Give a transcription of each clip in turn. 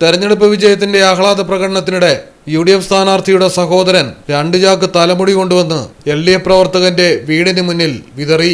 തെരഞ്ഞെടുപ്പ് വിജയത്തിന്റെ ആഹ്ലാദ പ്രകടനത്തിനിടെ യു ഡി എഫ് സ്ഥാനാർത്ഥിയുടെ സഹോദരൻ രണ്ട് ചാക്ക് തലമുടി കൊണ്ടുവന്ന് എൽ ഡി എഫ് പ്രവർത്തകന്റെ വീടിന് മുന്നിൽ വിതറി.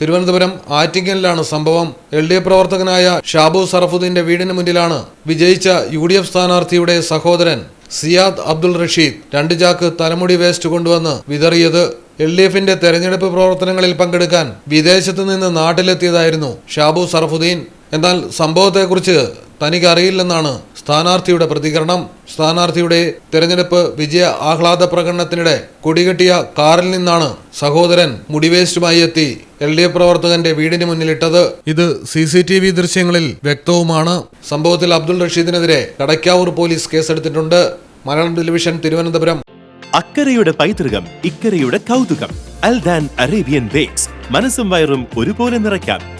തിരുവനന്തപുരം ആറ്റിങ്ങലിലാണ് സംഭവം. എൽ ഡി എഫ് പ്രവർത്തകനായ ഷാബു സറഫുദ്ദീന്റെ വീടിന് മുന്നിലാണ് വിജയിച്ച യു ഡി എഫ് സ്ഥാനാർത്ഥിയുടെ സഹോദരൻ സിയാദ് അബ്ദുൾ റഷീദ് രണ്ട് ചാക്ക് തലമുടി വേസ്റ്റ് കൊണ്ടുവന്ന് വിതറിയത്. എൽ ഡി എഫിന്റെ തെരഞ്ഞെടുപ്പ് പ്രവർത്തനങ്ങളിൽ പങ്കെടുക്കാൻ വിദേശത്ത് നിന്ന് നാട്ടിലെത്തിയതായിരുന്നു ഷാബു സറഫുദ്ദീൻ. എന്നാൽ സംഭവത്തെക്കുറിച്ച് തനിക്ക് അറിയില്ലെന്നാണ് സ്ഥാനാർത്ഥിയുടെ പ്രതികരണം. സ്ഥാനാർത്ഥിയുടെ തെരഞ്ഞെടുപ്പ് വിജയ ആഹ്ലാദ പ്രകടനത്തിനിടെ കൊടികെട്ടിയ കാറിൽ നിന്നാണ് സഹോദരൻ മുടിവേസ്റ്റുമായി എത്തി എൽ ഡി എഫ് പ്രവർത്തകന്റെ വീടിന് മുന്നിലിട്ടത്. ഇത് സി സി ടി വി ദൃശ്യങ്ങളിൽ വ്യക്തവുമാണ്. സംഭവത്തിൽ അബ്ദുൾ റഷീദിനെതിരെ കടയ്ക്കാവൂർ പോലീസ് കേസെടുത്തിട്ടുണ്ട്. മലയാളം ടെലിവിഷൻ തിരുവനന്തപുരം. അക്കരയുടെ പൈതൃകം ഇക്കരയുടെ കൗതുകം. Aldan Arabian bakes. മനസ്സും വയറും ഒരുപോലെ നിറയ്ക്കാം.